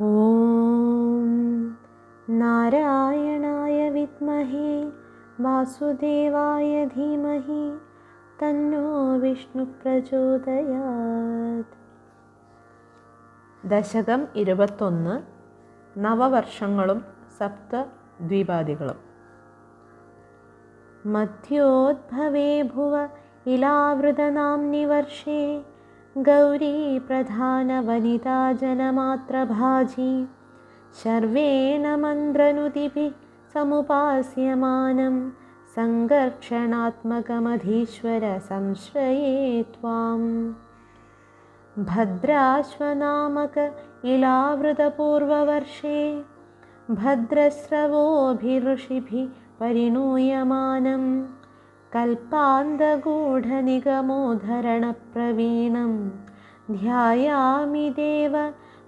ഓം നാരായണായ വിദ്മഹേ വാസുദേവായ ധീമഹി തന്നോ വിഷ്ണു പ്രചോദയാത്. ദശകം ഇരുപത്തൊന്ന് നവവർഷങ്ങളും സപ്ത ദ്വിപാദികളും മധ്യോദ്ഭവേ ഭുവ ഇലാവൃതനാം നിവർഷേ गौरी प्रधानवनिता जनमात्रभाजी शर्वेण मन्द्रनुतिभिः समुपास्यमानं सङ्घर्षणात्मकमधीश्वर संश्रये त्वां भद्राश्वनामक इलावृतपूर्ववर्षे भद्रस्रवोऽभि ऋषिभिः परिणूयमानम् कल्पान्तगूढनिगमोद्धरणप्रवीणं ध्यायामि देव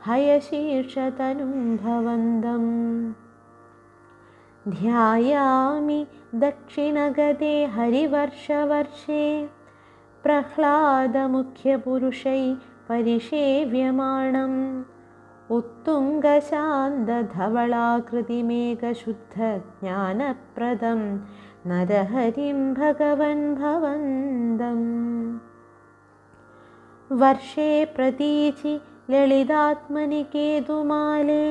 हयशीर्षतनुं भवन्तम् ध्यायामि दक्षिणगते हरिवर्षवर्षे प्रह्लादमुख्यपुरुषै परिसेव्यमाणम् उत्तुङ्गशान्तधवलाकृतिमेकशुद्धज्ञानप्रदं नरहरिं भगवन् भवन्तम् वर्षे प्रतीचि ललितात्मनि केतुमाले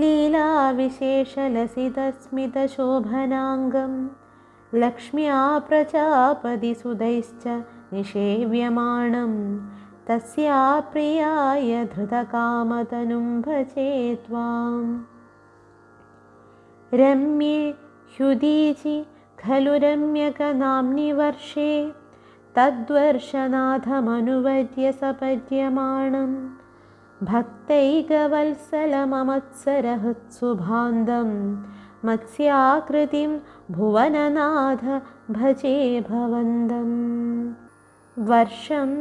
लीलाविशेषलसितस्मितशोभनाङ्गं लक्ष्म्या प्रजापतिसुधैश्च निषेव्यमाणं तस्या प्रियाय धृतकामतनुं भजे त्वाम्। रम्ये ह्युदीचि खलु रम्यकनाम्नि वर्षे तद्वर्षनाथमनुवर्य सपर्यमाणं भक्तैकवत्सलममत्सरहृत्सुभान्दं मत्स्याकृतिं भुवननाथ भजे भवन्तम् वर्षं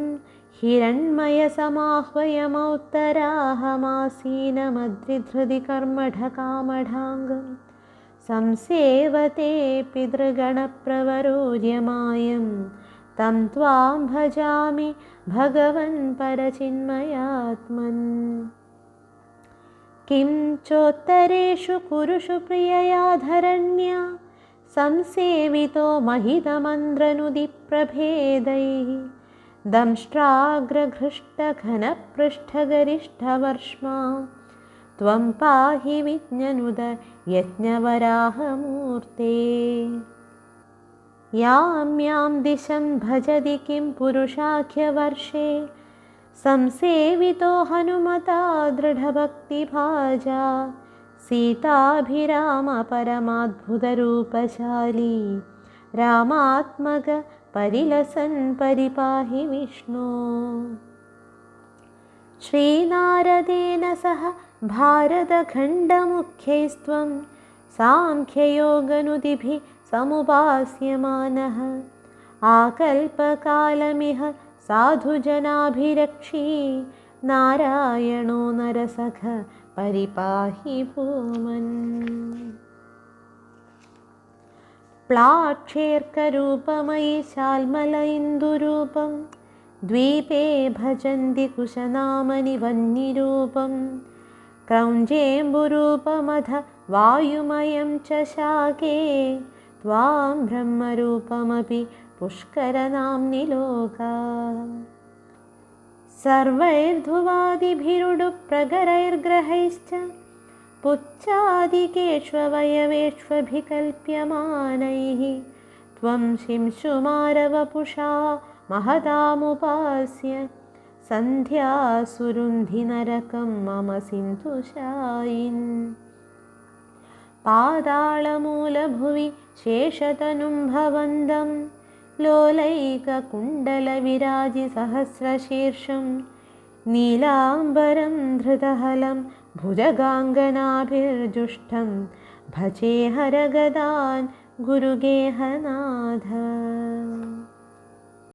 हिरण्मयसमाह्वयमौत्तराहमासीनमद्रिधृति कर्मढकामढाङ्गं संसेवते पितृगणप्रवरोर्यमायं तं त्वां भजामि भगवन् परचिन्मयात्मन्। किं चोत्तरेषु कुरुषु प्रियया धरण्या संसेवितो महितमन्द्रनुदिप्रभेदैः। दंष्ट्राग्रघृष्टघनपृष्ठगरिष्ठवर्ष्मा त्वं पाहि विज्ञनुद यज्ञवराहमूर्ते। यां यां दिशं भजति किं पुरुषाख्यवर्षे संसेवितो हनुमता दृढभक्तिभाजा सीताभिरामपरमाद्भुतरूपशाली रामात्मकपरिलसन् परिपाहि विष्णो। श्रीनारदेन सह भारतखण्डमुख्यैस्त्वं साङ्ख्ययोगनुदिभिः समुपास्यमानः। आकल्पकालमिह साधुजनाभिरक्षी नारायणो नरसख परिपाहि भूमन्। प्लाक्षेर्करूपमयि शाल्मल इन्दुरूपं द्वीपे भजन्ति कुशनामनि वह्निरूपं क्रौञ्जेम्बुरूपमथ वायुमयं च शाके। त्वां ब्रह्मरूपमपि पुष्करनाम्नि लोका सर्वैर्ध्रुवादिभिरुडुप्रगरैर्ग्रहैश्च पुच्छादिकेष्ववयवेष्वभिकल्प्यमानैः त्वं शिंशुमारवपुषा महतामुपास्य सन्ध्यासुरुन्धिनरकं मम सिन्धुशायिन् पाताळमूलभुवि शेषतनुं भवन्दं लोलैककुण्डलविराजिसहस्रशीर्षं नीलाम्बरं धृतहलं भुजगाङ्गनाभिर्जुष्टं भजे हरगदान् गुरुगेहनाथ